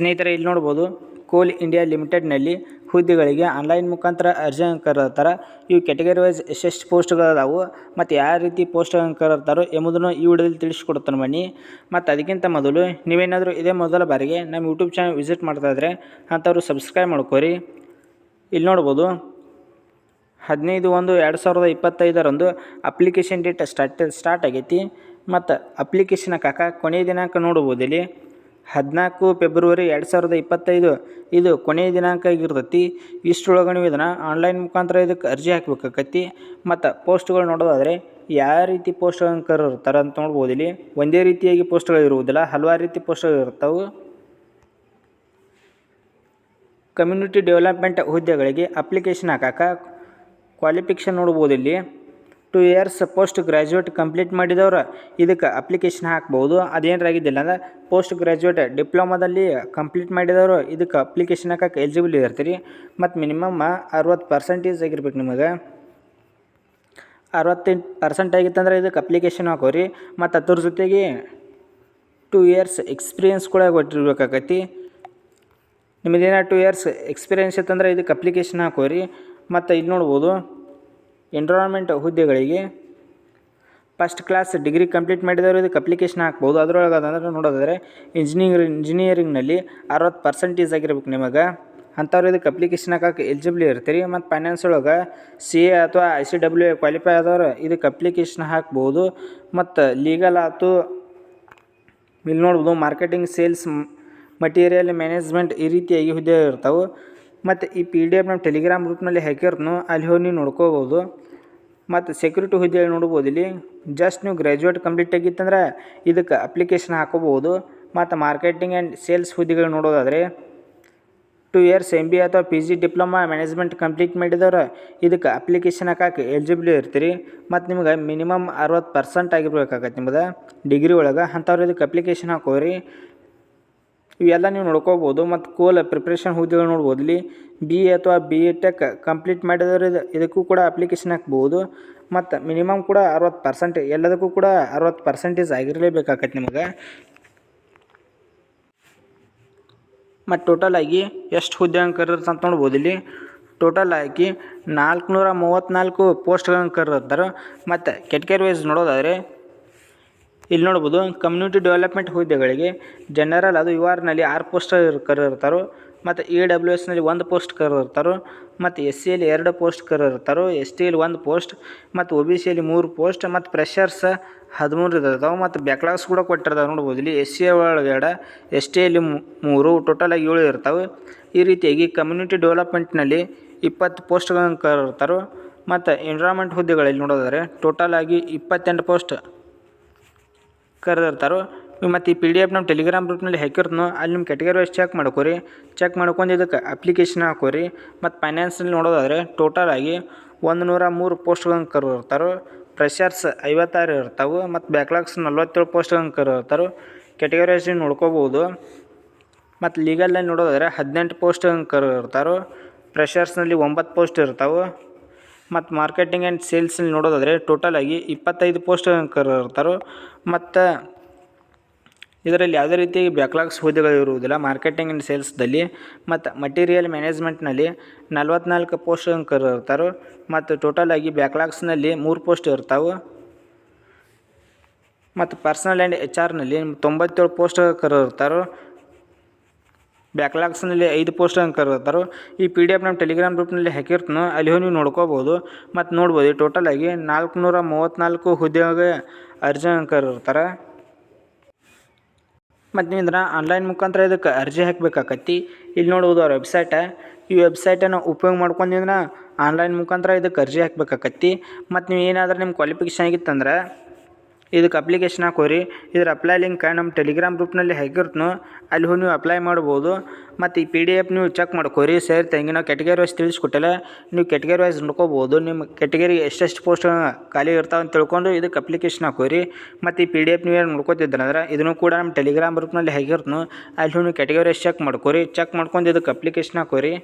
ಸ್ನೇಹಿತರೆ, ಇಲ್ಲಿ ನೋಡ್ಬೋದು ಕೋಲ್ ಇಂಡಿಯಾ ಲಿಮಿಟೆಡ್ನಲ್ಲಿ ಹುದ್ದೆಗಳಿಗೆ ಆನ್ಲೈನ್ ಮುಖಾಂತರ ಅರ್ಜಿ ಕರೆದಿರ್ತಾರೆ ಇವು ಕೆಟಗರಿ ವೈಸ್ ಎಷ್ಟೆಷ್ಟು ಪೋಸ್ಟ್ಗಳು ಅದಾವು ಮತ್ತು ಯಾವ ರೀತಿ ಪೋಸ್ಟ್ ಕರೆತಾರೋ ಎಂಬುದನ್ನು ಈ ವಿಡಿಯೋದಲ್ಲಿ ತಿಳಿಸ್ಕೊಡ್ತಾನೆ ಬನ್ನಿ. ಮತ್ತು ಅದಕ್ಕಿಂತ ಮೊದಲು ನೀವೇನಾದರೂ ಇದೇ ಮೊದಲ ಬಾರಿಗೆ ನಮ್ಮ ಯೂಟ್ಯೂಬ್ ಚಾನಲ್ ವಿಸಿಟ್ ಮಾಡ್ತಾ ಇದ್ದರೆ ಅಂಥವ್ರು ಸಬ್ಸ್ಕ್ರೈಬ್ ಮಾಡ್ಕೋರಿ. ಇಲ್ಲಿ ನೋಡ್ಬೋದು ಹದಿನೈದು ಒಂದು ಎರಡು ಸಾವಿರದ ಇಪ್ಪತ್ತೈದರಂದು ಅಪ್ಲಿಕೇಶನ್ ಡೇಟ್ ಸ್ಟಾರ್ಟ್ ಸ್ಟಾರ್ಟ್ ಆಗೈತಿ. ಮತ್ತು ಅಪ್ಲಿಕೇಶನ್ ಹಾಕಾಕ ಕೊನೆಯ ದಿನಾಂಕ ನೋಡ್ಬೋದು ಇಲ್ಲಿ. ಹದಿನಾಲ್ಕು ಫೆಬ್ರವರಿ ಎರಡು ಸಾವಿರದ ಇಪ್ಪತ್ತೈದು. ಇದು ಕೊನೆಯ ದಿನಾಂಕ ಆಗಿರ್ತೈತಿ. ಇಷ್ಟರೊಳಗೆ ನೀವು ಇದನ್ನು ಆನ್ಲೈನ್ ಮುಖಾಂತರ ಇದಕ್ಕೆ ಅರ್ಜಿ ಹಾಕ್ಬೇಕಾಕತಿ ಮತ್ತು ಪೋಸ್ಟ್ಗಳು ನೋಡೋದಾದರೆ ಯಾವ ರೀತಿ ಪೋಸ್ಟ್ಗಳನ್ನು ಕರಿರ್ತಾರೆ ಅಂತ ನೋಡ್ಬೋದು ಇಲ್ಲಿ ಒಂದೇ ರೀತಿಯಾಗಿ ಪೋಸ್ಟ್ಗಳು ಇರುವುದಿಲ್ಲ. ಹಲವಾರು ರೀತಿ ಪೋಸ್ಟ್ಗಳು ಇರ್ತವೆ ಕಮ್ಯುನಿಟಿ ಡೆವಲಪ್ಮೆಂಟ್ ಹುದ್ದೆಗಳಿಗೆ ಅಪ್ಲಿಕೇಶನ್ ಹಾಕಾಕ ಕ್ವಾಲಿಫಿಕೇಷನ್ ನೋಡ್ಬೋದು ಇಲ್ಲಿ two years post graduate complete ಮಾಡಿದವರು, ಇದಕ್ಕೆ ಅಪ್ಲಿಕೇಶನ್ ಹಾಕ್ಬೋದು. ಅದೇನಾರಾಗಿದ್ದಿಲ್ಲ ಅಂದ್ರೆ ಪೋಸ್ಟ್ ಗ್ರ್ಯಾಜುಯೇಟ್ ಡಿಪ್ಲೊಮಾದಲ್ಲಿ ಕಂಪ್ಲೀಟ್ ಮಾಡಿದವರು, ಇದಕ್ಕೆ ಅಪ್ಲಿಕೇಶನ್ ಹಾಕಕ್ಕೆ ಎಲಿಜಿಬಲ್ ಇರ್ತೀರಿ. ಮತ್ತು ಮಿನಿಮಮ್ ಅರವತ್ತು ಪರ್ಸೆಂಟೇಜ್ ಆಗಿರ್ಬೇಕು ನಿಮಗೆ. ಅರವತ್ತೆಂಟು ಪರ್ಸೆಂಟ್ ಆಗಿತ್ತಂದ್ರೆ ಇದಕ್ಕೆ ಅಪ್ಲಿಕೇಶನ್ ಹಾಕೋರಿ. ಮತ್ತು ಅದ್ರ ಜೊತೆಗೆ ಟೂ ಇಯರ್ಸ್ ಎಕ್ಸ್ಪೀರಿಯನ್ಸ್ ಕೂಡ ಕೊಟ್ಟಿರ್ಬೇಕಾಕತಿ ನಿಮ್ಮದೇನೋ ಟೂ ಇಯರ್ಸ್ ಎಕ್ಸ್ಪೀರಿಯನ್ಸ್ ಇತ್ತಂದ್ರೆ ಇದಕ್ಕೆ ಅಪ್ಲಿಕೇಶನ್ ಹಾಕೋರಿ. ಮತ್ತು ಇದು ನೋಡ್ಬೋದು. ಎನ್ರೋಲ್ಮೆಂಟ್ ಹುದ್ದೆಗಳಿಗೆ ಫಸ್ಟ್ ಕ್ಲಾಸ್ ಡಿಗ್ರಿ ಕಂಪ್ಲೀಟ್ ಮಾಡಿದವರು ಇದಕ್ಕೆ ಅಪ್ಲಿಕೇಶನ್ ಹಾಕ್ಬೋದು. ಅದರೊಳಗೆ ಅದಂದ್ರೆ ನೋಡೋದಾದರೆ ಇಂಜಿನಿಯರ್ ಇಂಜಿನಿಯರಿಂಗ್ನಲ್ಲಿ ಅರವತ್ತು ಪರ್ಸೆಂಟೇಜ್ ಆಗಿರ್ಬೇಕು ನಿಮಗೆ. ಅಂಥವ್ರು ಇದಕ್ಕೆ ಅಪ್ಲಿಕೇಶನ್ ಹಾಕಕ್ಕೆ ಎಲಿಜಿಬಲ್ ಇರ್ತೀರಿ. ಮತ್ತು ಫೈನಾನ್ಸ್ ಒಳಗೆ ಸಿ ಎ ಅಥವಾ I C W A qualify ಆದವರು ಇದಕ್ಕೆ ಅಪ್ಲಿಕೇಶನ್ ಹಾಕ್ಬೋದು. ಮತ್ತು ಲೀಗಲ್ ಆಯ್ತು ಇಲ್ಲಿ ನೋಡ್ಬೋದು ಮಾರ್ಕೆಟಿಂಗ್ ಸೇಲ್ಸ್ ಮಟೀರಿಯಲ್ ಮ್ಯಾನೇಜ್ಮೆಂಟ್ ಈ ರೀತಿಯಾಗಿ ಹುದ್ದೆ ಇರ್ತಾವೆ. ಮತ್ತು ಈ ಪಿ ಡಿ ಎಫ್ ನಮ್ಮ ಟೆಲಿಗ್ರಾಮ್ ಗ್ರೂಪ್ನಲ್ಲಿ ಹಾಕಿರ್ನು ಅಲ್ಲಿ ಹೋಗಿ ನೀವು ನೋಡ್ಕೋಬೋದು. ಮತ್ತು ಸೆಕ್ಯೂರಿಟಿ ಹುದ್ದೆ ನೋಡ್ಬೋದು ಇಲ್ಲಿ. ಜಸ್ಟ್ ನೀವು ಗ್ರ್ಯಾಜುಯೇಟ್ ಕಂಪ್ಲೀಟ್ ಆಗಿತ್ತಂದ್ರೆ ಇದಕ್ಕೆ ಅಪ್ಲಿಕೇಶನ್ ಹಾಕೋಬೋದು. ಮತ್ತು ಮಾರ್ಕೆಟಿಂಗ್ ಆ್ಯಂಡ್ ಸೇಲ್ಸ್ ಹುದ್ದೆಗಳು ನೋಡೋದಾದರೆ ಟು ಇಯರ್ಸ್ ಎಂ ಬಿ ಅಥವಾ P G diploma management complete ಮಾಡಿದವ್ರು ಇದಕ್ಕೆ ಅಪ್ಲಿಕೇಶನ್ ಹಾಕಕ್ಕೆ ಎಲಿಜಿಬಲ್ ಇರ್ತೀರಿ. ಮತ್ತು ನಿಮ್ಗೆ ಮಿನಿಮಮ್ ಅರವತ್ತು ಪರ್ಸೆಂಟ್ ಆಗಿರ್ಬೇಕಾಗತ್ತೆ ನಿಮ್ಗೆ ಡಿಗ್ರಿ ಒಳಗೆ ಅಂಥವ್ರು ಇದಕ್ಕೆ ಅಪ್ಲಿಕೇಶನ್ ಹಾಕೋರಿ. ಇವೆಲ್ಲ ನೀವು ನೋಡ್ಕೋಬೋದು ಮತ್ತು ಕೋಲ್ ಪ್ರಿಪ್ರೇಷನ್ ಹುದ್ದೆಗಳು ನೋಡ್ಬೋದು. ಇಲ್ಲಿ ಬಿ ಎ ಅಥವಾ ಬಿ ಎ ಟೆಕ್ ಕಂಪ್ಲೀಟ್ ಮಾಡಿದವರು ಇದು, ಇದಕ್ಕೂ ಕೂಡ ಅಪ್ಲಿಕೇಶನ್ ಹಾಕ್ಬೋದು. ಮತ್ತು ಮಿನಿಮಮ್ ಕೂಡ ಅರವತ್ತು ಪರ್ಸೆಂಟ್ ಎಲ್ಲದಕ್ಕೂ ಕೂಡ ಅರವತ್ತು ಪರ್ಸೆಂಟೇಜ್ ಆಗಿರಲೇಬೇಕಾಗತ್ತೆ ನಿಮಗೆ. ಮತ್ತು ಟೋಟಲ್ ಆಗಿ ಎಷ್ಟು ಹುದ್ದೆ ಕರೆದಿರ್ತಾರೆ ಅಂತ ನೋಡ್ಬೋದು. ಇಲ್ಲಿ ಟೋಟಲ್ ಆಗಿ ನಾಲ್ಕುನೂರ ಮೂವತ್ತ್ನಾಲ್ಕು ಪೋಸ್ಟ್ಗಳನ್ನು ಕರೆದಿರ್ತಾರೆ. ಮತ್ತು ಕೆಟಗರಿ ವೈಸ್ ನೋಡೋದಾದರೆ ಇಲ್ಲಿ ನೋಡ್ಬೋದು ಕಮ್ಯುನಿಟಿ ಡೆವಲಪ್ಮೆಂಟ್ ಹುದ್ದೆಗಳಿಗೆ ಜನರಲ್ ಅದು ಯು ಆರ್ನಲ್ಲಿ ಆರು ಪೋಸ್ಟ್ ಕರೆದಿರ್ತಾರೋ, ಮತ್ತು ಇ ಡಬ್ಲ್ಯೂ ಎಸ್ನಲ್ಲಿ ಒಂದು ಪೋಸ್ಟ್ ಕರೆದಿರ್ತಾರೋ, ಮತ್ತು ಎಸ್ ಸಿಯಲ್ಲಿ ಎರಡು ಪೋಸ್ಟ್ ಕರೆದಿರ್ತಾರೋ ಎಸ್ ಟಿಯಲ್ಲಿ ಒಂದು ಪೋಸ್ಟ್ ಮತ್ತು ಒ ಬಿ ಸಿಯಲ್ಲಿ ಮೂರು ಪೋಸ್ಟ್ ಮತ್ತು ಪ್ರೆಷರ್ಸ್ ಹದಿಮೂರು ಇರ್ತಾವೆ ಮತ್ತು ಬ್ಯಾಕ್ಲಾಗ್ಸ್ ಕೂಡ ಕೊಟ್ಟಿರ್ತಾವೆ ನೋಡ್ಬೋದು. ಇಲ್ಲಿ ಎಸ್ ಸಿ ಒಳಗಡೆ ಎಸ್ ಟಿಯಲ್ಲಿ ಮೂರು ಟೋಟಲಾಗಿ ಏಳು ಇರ್ತಾವೆ. ಈ ರೀತಿಯಾಗಿ ಕಮ್ಯುನಿಟಿ ಡೆವಲಪ್ಮೆಂಟ್ನಲ್ಲಿ ಇಪ್ಪತ್ತು ಪೋಸ್ಟ್ಗಳನ್ನು ಕರೆದಿರ್ತಾರೋ, ಮತ್ತು ಎನ್ವಿರಾನ್ಮೆಂಟ್ ಹುದ್ದೆಗಳಲ್ಲಿ ನೋಡೋದಾದರೆ ಟೋಟಲ್ ಆಗಿ ಇಪ್ಪತ್ತೆಂಟು ಪೋಸ್ಟ್ ಕರೆದಿರ್ತಾರೋ? ಮತ್ತು ಈ ಪಿ ಡಿ ಎಫ್ ನಮ್ಮ ಟೆಲಿಗ್ರಾಮ್ ಗ್ರೂಪ್ನಲ್ಲಿ ಹಾಕಿರ್ತನೋ, ಅಲ್ಲಿ ನಿಮ್ಮ ಕೆಟಗರಿ ವೈಸ್ ಚೆಕ್ ಮಾಡ್ಕೋರಿ. ಚೆಕ್ ಮಾಡ್ಕೊಂಡು ಇದಕ್ಕೆ ಅಪ್ಲಿಕೇಶನ್ ಹಾಕೋರಿ. ಮತ್ತು ಫೈನಾನ್ಸಲ್ಲಿ ನೋಡೋದಾದರೆ ಟೋಟಲ್ ಆಗಿ ಒಂದು ನೂರ ಮೂರು ಪೋಸ್ಟ್ಗಳನ್ನು ಕರೆದಿರ್ತಾರೋ. ಫ್ರೆಷರ್ಸ್ ಐವತ್ತಾರು ಇರ್ತಾವೆ, ಮತ್ತು ಬ್ಯಾಕ್ಲಾಗ್ಸ್ ನಲ್ವತ್ತೇಳು ಪೋಸ್ಟ್ಗಳನ್ನು ಕರೆದಿರ್ತಾರೋ. ಕೆಟಗರಿ ವೈಸ್ ನೋಡ್ಕೋಬೋದು. ಮತ್ತು ಲೀಗಲ್ನಲ್ಲಿ ನೋಡೋದಾದರೆ ಹದಿನೆಂಟು ಪೋಸ್ಟ್ಗಳನ್ನು ಕರೆದಿರ್ತಾರೋ. ಫ್ರೆಷರ್ಸ್ನಲ್ಲಿ ಒಂಬತ್ತು ಪೋಸ್ಟ್ ಇರ್ತಾವೆ. ಮತ್ತು ಮಾರ್ಕೆಟಿಂಗ್ ಆ್ಯಂಡ್ ಸೇಲ್ಸಲ್ಲಿ ನೋಡೋದಾದರೆ ಟೋಟಲ್ ಆಗಿ ಇಪ್ಪತ್ತೈದು ಪೋಸ್ಟ್ ಕರೆದಿರ್ತಾರೋ ಮತ್ತು ಇದರಲ್ಲಿ ಯಾವುದೇ ರೀತಿ ಬ್ಯಾಕ್ಲಾಗ್ಸ್ ಹುದ್ದೆಗಳು ಇರುವುದಿಲ್ಲ. ಮಾರ್ಕೆಟಿಂಗ್ ಆ್ಯಂಡ್ ಸೇಲ್ಸ್ದಲ್ಲಿ ಮತ್ತು ಮಟೀರಿಯಲ್ ಮ್ಯಾನೇಜ್ಮೆಂಟ್ನಲ್ಲಿ ನಲ್ವತ್ನಾಲ್ಕು ಪೋಸ್ಟ್ ಕರೆದಿರ್ತಾರೋ ಮತ್ತು ಟೋಟಲ್ ಆಗಿ ಬ್ಯಾಕ್ಲಾಗ್ಸ್ನಲ್ಲಿ ಮೂರು ಪೋಸ್ಟ್ ಇರ್ತಾವೆ. ಮತ್ತು ಪರ್ಸನಲ್ ಆ್ಯಂಡ್ ಎಚ್ ಆರ್ನಲ್ಲಿ ತೊಂಬತ್ತೇಳು ಪೋಸ್ಟ್ ಕರೆದಿರ್ತಾರೋ ಬ್ಯಾಕ್ಲಾಗ್ಸ್ನಲ್ಲಿ ಐದು ಪೋಸ್ಟನ್ನು ಕರೆದಿರ್ತಾರೋ, ಈ ಪಿ ಡಿ ಎಫ್ ನಮ್ಮ ಟೆಲಿಗ್ರಾಮ್ ಗ್ರೂಪ್ನಲ್ಲಿ ಹಾಕಿರ್ತನೋ ಅಲ್ಲಿ ಹೋಗಿ ನೀವು ನೋಡ್ಕೋಬೋದು. ಮತ್ತು ನೋಡ್ಬೋದು ಟೋಟಲ್ ಆಗಿ ನಾಲ್ಕುನೂರ ಮೂವತ್ತ್ನಾಲ್ಕು ಹುದ್ದೆಗೆ ಅರ್ಜಿ ಕರೆದಿರ್ತಾರೆ. ಮತ್ತು ನೀವು ಆನ್ಲೈನ್ ಮುಖಾಂತರ ಇದಕ್ಕೆ ಅರ್ಜಿ ಹಾಕಬೇಕಾಕತ್ತಿ. ಇಲ್ಲಿ ನೋಡ್ಬೋದು ಅವ್ರ ವೆಬ್ಸೈಟ ಈ ವೆಬ್ಸೈಟನ್ನು ಉಪಯೋಗ ಮಾಡ್ಕೊಂಡು ಇದನ್ನ ಆನ್ಲೈನ್ ಮುಖಾಂತರ ಇದಕ್ಕೆ ಅರ್ಜಿ ಹಾಕ್ಬೇಕಾಕತ್ತಿ. ಮತ್ತು ನೀವು ಏನಾದರೂ ನಿಮ್ಮ ಕ್ವಾಲಿಫಿಕೇಷನ್ ಆಗಿತ್ತಂದ್ರೆ ಇದಕ್ಕೆ ಅಪ್ಲಿಕೇಶನ್ ಹಾಕೋರಿ. ಇದರ ಅಪ್ಲೈ ಲಿಂಕ್ ನಮ್ಮ ಟೆಲಿಗ್ರಾಮ್ ಗ್ರೂಪ್ನಲ್ಲಿ ಹಾಕಿರ್ತನು, ಅಲ್ಲಿ ಹೋಗಿ ನೀವು ಅಪ್ಲೈ ಮಾಡ್ಬೋದು. ಮತ್ತು ಈ ಪಿ ಡಿ ಎಫ್ ನೀವು ಚೆಕ್ ಮಾಡ್ಕೋರಿ. ಸೇರಿ, ತೆಂಗಿನ ಕೆಟಗರಿ ವೈಸ್ ತಿಳಿಸ್ಕೊಟ್ಟಲ್ಲ, ನೀವು ಕೆಟಗರಿ ವೈಸ್ ನೋಡ್ಕೋಬೋದು. ನಿಮ್ಮ ಕೆಟಗರಿ ಎಷ್ಟೆಷ್ಟು ಪೋಸ್ಟ್ ಖಾಲಿ ಇರ್ತಾವೆ ಅಂತ ತಿಳ್ಕೊಂಡು ಇದಕ್ಕೆ ಅಪ್ಲಿಕೇಶನ್ ಹಾಕೋರಿ. ಮತ್ತು ಈ ಪಿ ಡಿ ಎಫ್ ನೀವು ಏನು ನೋಡ್ಕೋತಿದ್ರಂದ್ರೆ ಇದನ್ನು ಕೂಡ ನಮ್ಮ ಟೆಲಿಗ್ರಾಮ್ ಗ್ರೂಪ್ನಲ್ಲಿ ಹಾಕಿರ್ತನು, ಅಲ್ಲಿ ನೀವು ಕೆಟಗರಿ ವೈಸ್ ಚೆಕ್ ಮಾಡ್ಕೋರಿ. ಚೆಕ್ ಮಾಡ್ಕೊಂಡು ಇದಕ್ಕೆ ಅಪ್ಲಿಕೇಶನ್ ಹಾಕೋರಿ.